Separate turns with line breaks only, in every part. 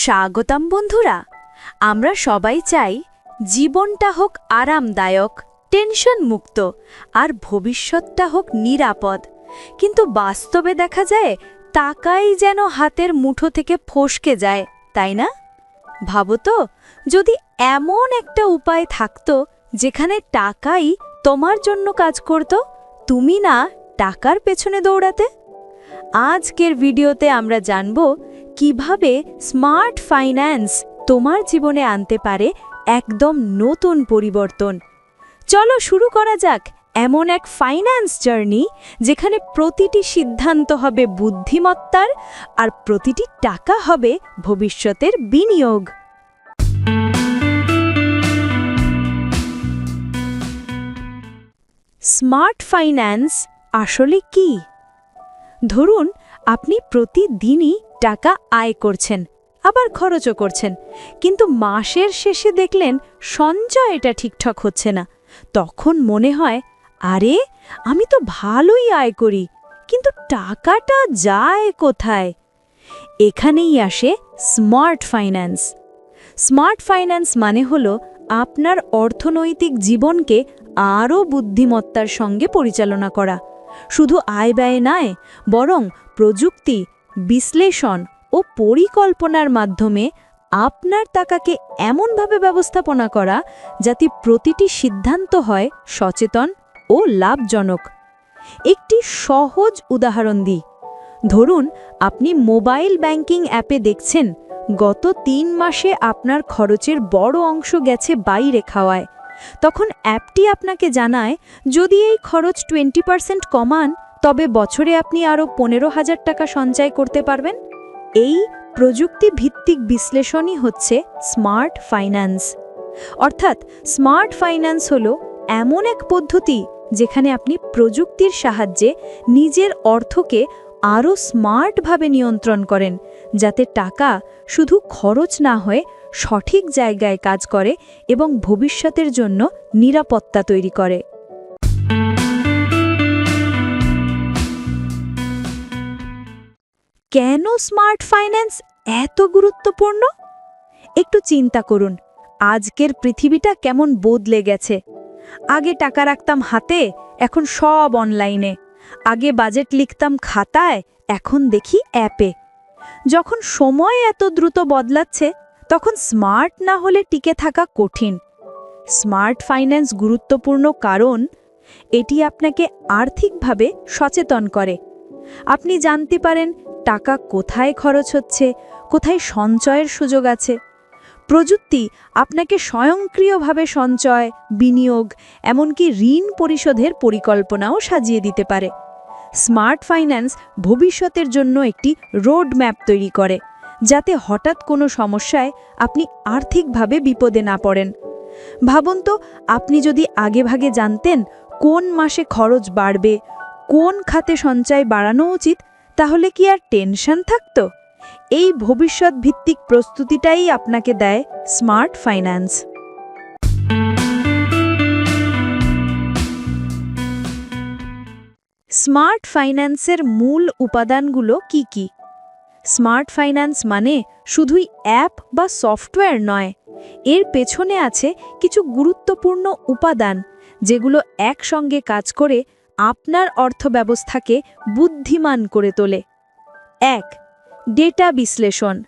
স্বাগতম বন্ধুরা। আমরা সবাই চাই জীবনটা হোক আরামদায়ক, টেনশন মুক্ত আর ভবিষ্যৎটা হোক নিরাপদ। কিন্তু বাস্তবে দেখা যায় টাকাই যেন হাতের মুঠো থেকে ফসকে যায়, তাই না? ভাবো তো, যদি এমন একটা উপায় থাকতো যেখানে টাকাই তোমার জন্য কাজ করত, তুমি না টাকার পেছনে দৌড়াতে? আজকের ভিডিওতে আমরা জানব কীভাবে স্মার্ট ফাইন্যান্স তোমার জীবনে আনতে পারে একদম নতুন পরিবর্তন। চলো শুরু করা যাক এমন এক ফাইন্যান্স জার্নি যেখানে প্রতিটি সিদ্ধান্ত হবে বুদ্ধিমত্তার আর প্রতিটি টাকা হবে ভবিষ্যতের বিনিয়োগ। স্মার্ট ফাইন্যান্স আসলে কি? ধরুন আপনি প্রতিদিনই টাকা আয় করছেন, আবার খরচও করছেন। কিন্তু মাসের শেষে দেখলেন সঞ্চয় এটা ঠিকঠাক হচ্ছে না। তখন মনে হয়, আরে, আমি তো ভালোই আয় করি, কিন্তু টাকাটা যায় কোথায়? এখানেই আসে স্মার্ট ফাইন্যান্স। স্মার্ট ফাইন্যান্স মানে হল আপনার অর্থনৈতিক জীবনকে আরও বুদ্ধিমত্তার সঙ্গে পরিচালনা করা। শুধু আয় ব্যয় নয়, বরং প্রযুক্তি, বিশ্লেষণ ও পরিকল্পনার মাধ্যমে আপনার টাকাকে এমনভাবে ব্যবস্থাপনা করা যাতে প্রতিটি সিদ্ধান্ত হয় সচেতন ও লাভজনক। একটি সহজ উদাহরণ দিই। ধরুন, আপনি মোবাইল ব্যাংকিং অ্যাপে দেখছেন, গত তিন মাসে আপনার খরচের বড় অংশ গেছে বাইরে খাওয়ায় তখন অ্যাপটি আপনাকে জানায়, যদি এই খরচ টোয়েন্টি পার্সেন্ট কমান, তবে বছরে আপনি আরও পনেরো হাজার টাকা সঞ্চয় করতে পারবেন। এই প্রযুক্তি ভিত্তিক বিশ্লেষণই হচ্ছে স্মার্ট ফাইন্যান্স। অর্থাৎ স্মার্ট ফাইন্যান্স হল এমন এক পদ্ধতি যেখানে আপনি প্রযুক্তির সাহায্যে নিজের অর্থকে আরও স্মার্টভাবে নিয়ন্ত্রণ করেন, যাতে টাকা শুধু খরচ না হয়ে সঠিক জায়গায় কাজ করে এবং ভবিষ্যতের জন্য নিরাপত্তা তৈরি করে। কেন স্মার্ট ফাইন্যান্স এত গুরুত্বপূর্ণ? একটু চিন্তা করুন, আজকের পৃথিবীটা কেমন বদলে গেছে। আগে টাকা রাখতাম হাতে, এখন সব অনলাইনে। আগে বাজেট লিখতাম খাতায়, এখন দেখি অ্যাপে। যখন সময় এত দ্রুত বদলাচ্ছে তখন স্মার্ট না হলে টিকে থাকা কঠিন। স্মার্ট ফাইন্যান্স গুরুত্বপূর্ণ কারণ এটি আপনাকে আর্থিকভাবে সচেতন করে। আপনি জানতে পারেন টাকা কোথায় খরচ হচ্ছে, কোথায় সঞ্চয়ের সুযোগ আছে। প্রযুক্তি আপনাকে স্বয়ংক্রিয়ভাবে সঞ্চয়, বিনিয়োগ, এমনকি ঋণ পরিশোধের পরিকল্পনাও সাজিয়ে দিতে পারে। স্মার্ট ফাইন্যান্স ভবিষ্যতের জন্য একটি রোড ম্যাপ তৈরি করে। যাতে হঠাৎ কোনো সমস্যায় আপনি আর্থিকভাবে বিপদে না পড়েন। ভাবুন তো, আপনি যদি আগেভাগে জানতেন কোন মাসে খরচ বাড়বে, কোন খাতে সঞ্চয় বাড়ানো উচিত, তাহলে কি আর টেনশন থাকত? এই ভবিষ্যৎ ভিত্তিক প্রস্তুতিটাই আপনাকে দেয় স্মার্ট ফাইন্যান্স। স্মার্ট ফাইন্যান্সের মূল উপাদানগুলো কি কি? স্মার্ট ফাইন্যান্স মানে শুধুই অ্যাপ বা সফটওয়্যার নয়। এর পেছনে আছে কিছু গুরুত্বপূর্ণ উপাদান, যেগুলো একসঙ্গে কাজ করে আপনার অর্থব্যবস্থাকে বুদ্ধিমান করে তোলে। এক, ডেটা বিশ্লেষণ।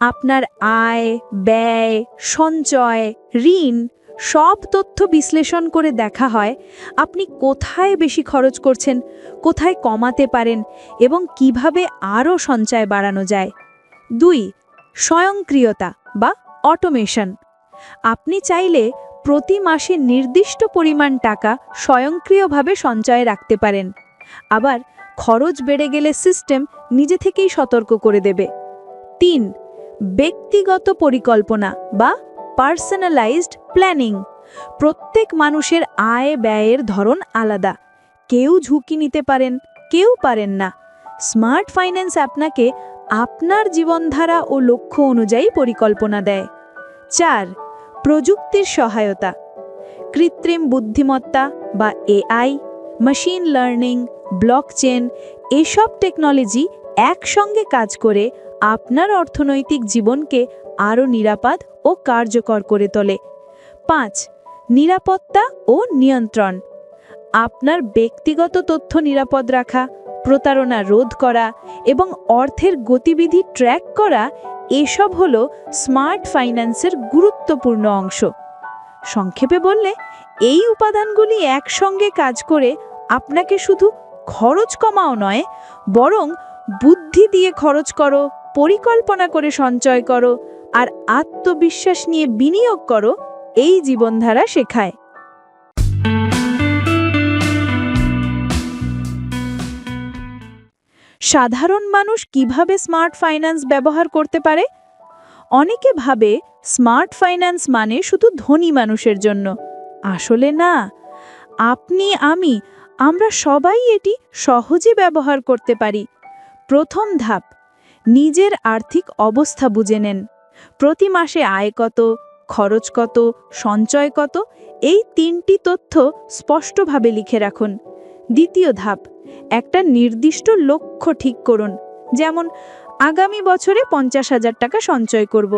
আপনার আয়, ব্যয়, সঞ্চয়, ঋণ সব তথ্য বিশ্লেষণ করে দেখা হয়, আপনি কোথায় বেশি খরচ করছেন, কোথায় কমাতে পারেন এবং কীভাবে আরও সঞ্চয় বাড়ানো যায়। দুই, স্বয়ংক্রিয়তা বা অটোমেশন। আপনি চাইলে প্রতি মাসে নির্দিষ্ট পরিমাণ টাকা স্বয়ংক্রিয়ভাবে সঞ্চয়ে রাখতে পারেন। আবার খরচ বেড়ে গেলে সিস্টেম নিজে থেকেই সতর্ক করে দেবে। তিন, ব্যক্তিগত পরিকল্পনা বা পার্সোনালাইজড প্ল্যানিং প্রত্যেক মানুষের আয় ব্যয়ের ধরন আলাদা। কেউ ঝুঁকি নিতে পারেন, কেউ পারেন না। স্মার্ট ফাইন্যান্স আপনাকে আপনার জীবনধারা ও লক্ষ্য অনুযায়ী পরিকল্পনা দেয়। চার, প্রযুক্তির সহায়তা। কৃত্রিম বুদ্ধিমত্তা বা এআই মেশিন লার্নিং ব্লকচেন এসব টেকনোলজি একসঙ্গে কাজ করে আপনার অর্থনৈতিক জীবনকে আরও নিরাপদ ও কার্যকর করে তোলে। পাঁচ, নিরাপত্তা ও নিয়ন্ত্রণ। আপনার ব্যক্তিগত তথ্য নিরাপদ রাখা, প্রতারণা রোধ করা এবং অর্থের গতিবিধি ট্র্যাক করা, এসব হল স্মার্ট ফাইন্যান্সের গুরুত্বপূর্ণ অংশ। সংক্ষেপে বললে, এই উপাদানগুলি একসঙ্গে কাজ করে আপনাকে শুধু খরচ কমাও নয়, বরং বুদ্ধি দিয়ে খরচ করো, পরিকল্পনা করে সঞ্চয় করো আর আত্মবিশ্বাস নিয়ে বিনিয়োগ করো, এই জীবনধারা শেখায়। সাধারণ মানুষ কীভাবে স্মার্ট ফাইন্যান্স ব্যবহার করতে পারে? অনেকে ভাবে স্মার্ট ফাইন্যান্স মানে শুধু ধনী মানুষের জন্য। আসলে না। আপনি, আমি, আমরা সবাই এটি সহজে ব্যবহার করতে পারি। প্রথম ধাপ, নিজের আর্থিক অবস্থা বুঝে নেন। প্রতি মাসে আয় কত, খরচ কত, সঞ্চয় কত, এই তিনটি তথ্য স্পষ্টভাবে লিখে রাখুন। দ্বিতীয় ধাপ, একটা নির্দিষ্ট লক্ষ্য ঠিক করুন, যেমন আগামী বছরে পঞ্চাশ হাজার টাকা সঞ্চয় করব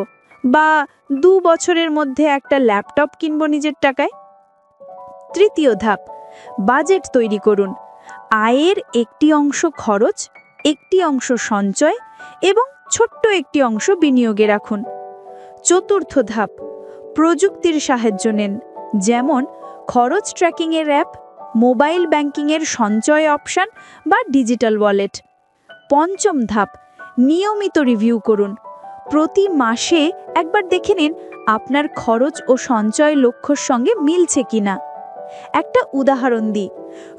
বা দু বছরের মধ্যে একটা ল্যাপটপ কিনব নিজের টাকায়। তৃতীয় ধাপ, বাজেট তৈরি করুন, আয়ের একটি অংশ খরচ, একটি অংশ সঞ্চয় এবং ছোট্ট একটি অংশ বিনিয়োগে রাখুন। চতুর্থ ধাপ, প্রযুক্তির সাহায্য নেন, যেমন খরচ ট্র্যাকিংয়ের অ্যাপ, মোবাইল ব্যাংকিংয়ের সঞ্চয় অপশান বা ডিজিটাল ওয়ালেট। পঞ্চম ধাপ, নিয়মিত রিভিউ করুন। প্রতি মাসে একবার দেখে নিন আপনার খরচ ও সঞ্চয় লক্ষ্যর সঙ্গে মিলছে কিনা। একটা উদাহরণ দিই।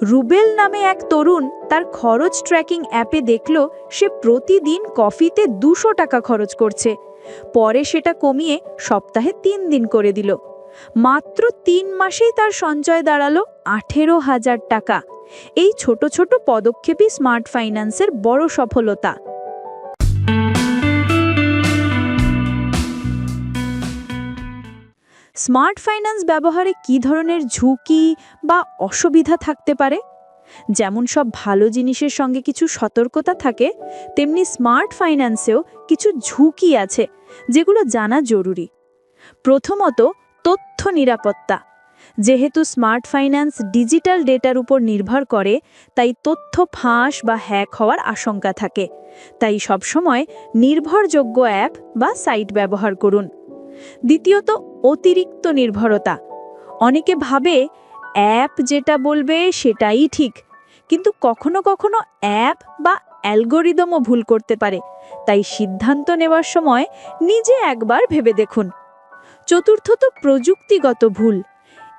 রুবেল নামে এক তরুণ তার খরচ ট্র্যাকিং অ্যাপে দেখল সে প্রতিদিন কফিতে দুশো টাকা খরচ করছে। পরে সেটা কমিয়ে সপ্তাহে তিন দিন করে দিল। মাত্র তিন মাসেই তার সঞ্চয় দাঁড়াল আঠেরো হাজার টাকা। এই ছোট ছোট পদক্ষেপই স্মার্ট ফাইন্যান্সের বড় সফলতা। স্মার্ট ফাইন্যান্স ব্যবহারে কী ধরনের ঝুঁকি বা অসুবিধা থাকতে পারে? যেমন সব ভালো জিনিসের সঙ্গে কিছু সতর্কতা থাকে, তেমনি স্মার্ট ফাইন্যান্সেও কিছু ঝুঁকি আছে, যেগুলো জানা জরুরি। প্রথমত, তথ্য নিরাপত্তা। যেহেতু স্মার্ট ফাইন্যান্স ডিজিটাল ডেটার উপর নির্ভর করে, তাই তথ্য ফাঁস বা হ্যাক হওয়ার আশঙ্কা থাকে। তাই সবসময় নির্ভরযোগ্য অ্যাপ বা সাইট ব্যবহার করুন। দ্বিতীয়ত অতিরিক্ত নির্ভরতা। অনেকে ভাবে অ্যাপ যেটা বলবে সেটাই ঠিক, কিন্তু কখনো কখনো অ্যাপ বা অ্যালগোরিদমও ভুল করতে পারে, তাই সিদ্ধান্ত নেওয়ার সময় নিজে একবার ভেবে দেখুন। চতুর্থত প্রযুক্তিগত ভুল,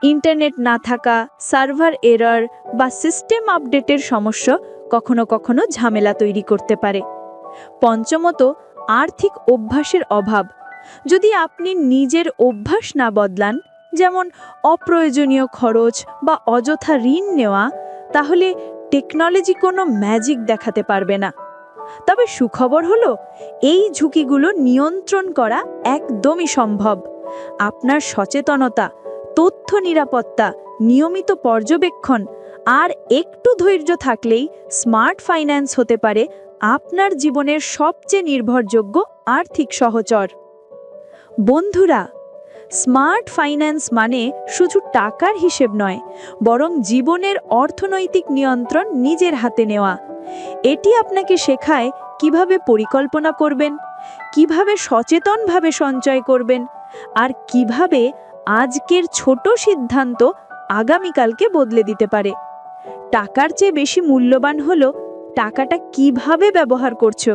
ইন্টারনেট না থাকা, সার্ভার এরর বা সিস্টেম আপডেটের সমস্যা কখনো কখনো ঝামেলা তৈরি করতে পারে। পঞ্চমত, আর্থিক অভ্যাসের অভাব যদি আপনি নিজের অভ্যাস না বদলান, যেমন অপ্রয়োজনীয় খরচ বা অযথা ঋণ নেওয়া, তাহলে টেকনোলজি কোনো ম্যাজিক দেখাতে পারবে না। তবে সুখবর হলো, এই ঝুঁকিগুলো নিয়ন্ত্রণ করা একদমই সম্ভব। আপনার সচেতনতা, তথ্য নিরাপত্তা, নিয়মিত পর্যবেক্ষণ আর একটু ধৈর্য থাকলেই স্মার্ট ফাইন্যান্স হতে পারে আপনার জীবনের সবচেয়ে নির্ভরযোগ্য আর্থিক সহচর। বন্ধুরা, স্মার্ট ফাইন্যান্স মানে শুধু টাকার হিসেব নয়, বরং জীবনের অর্থনৈতিক নিয়ন্ত্রণ নিজের হাতে নেওয়া। এটি আপনাকে শেখায় কীভাবে পরিকল্পনা করবেন, কীভাবে সচেতনভাবে সঞ্চয় করবেন, আর কীভাবে আজকের ছোট সিদ্ধান্ত আগামীকালকে বদলে দিতে পারে। টাকার চেয়ে বেশি মূল্যবান হলো টাকাটা কীভাবে ব্যবহার করছ।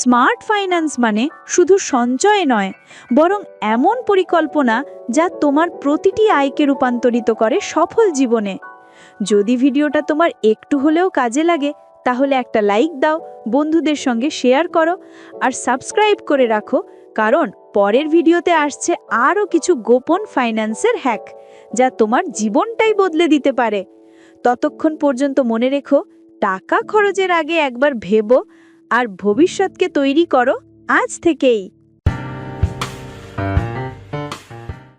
স্মার্ট ফাইন্যান্স মানে শুধু সঞ্চয় নয়, বরং এমন পরিকল্পনা যা তোমার প্রতিটি আয়কে রূপান্তরিত করে সফল জীবনে। যদি ভিডিওটা তোমার একটু হলেও কাজে লাগে, তাহলে একটা লাইক দাও, বন্ধুদের সঙ্গে শেয়ার করো, আর সাবস্ক্রাইব করে রাখো, কারণ পরের ভিডিওতে আসছে আরও কিছু গোপন ফাইন্যান্সের হ্যাক, যা তোমার জীবনটাই বদলে দিতে পারে। ততক্ষণ পর্যন্ত মনে রেখো, টাকা খরচের আগে একবার ভেবো আর ভবিষ্যৎকে তৈরি করো আজ থেকেই।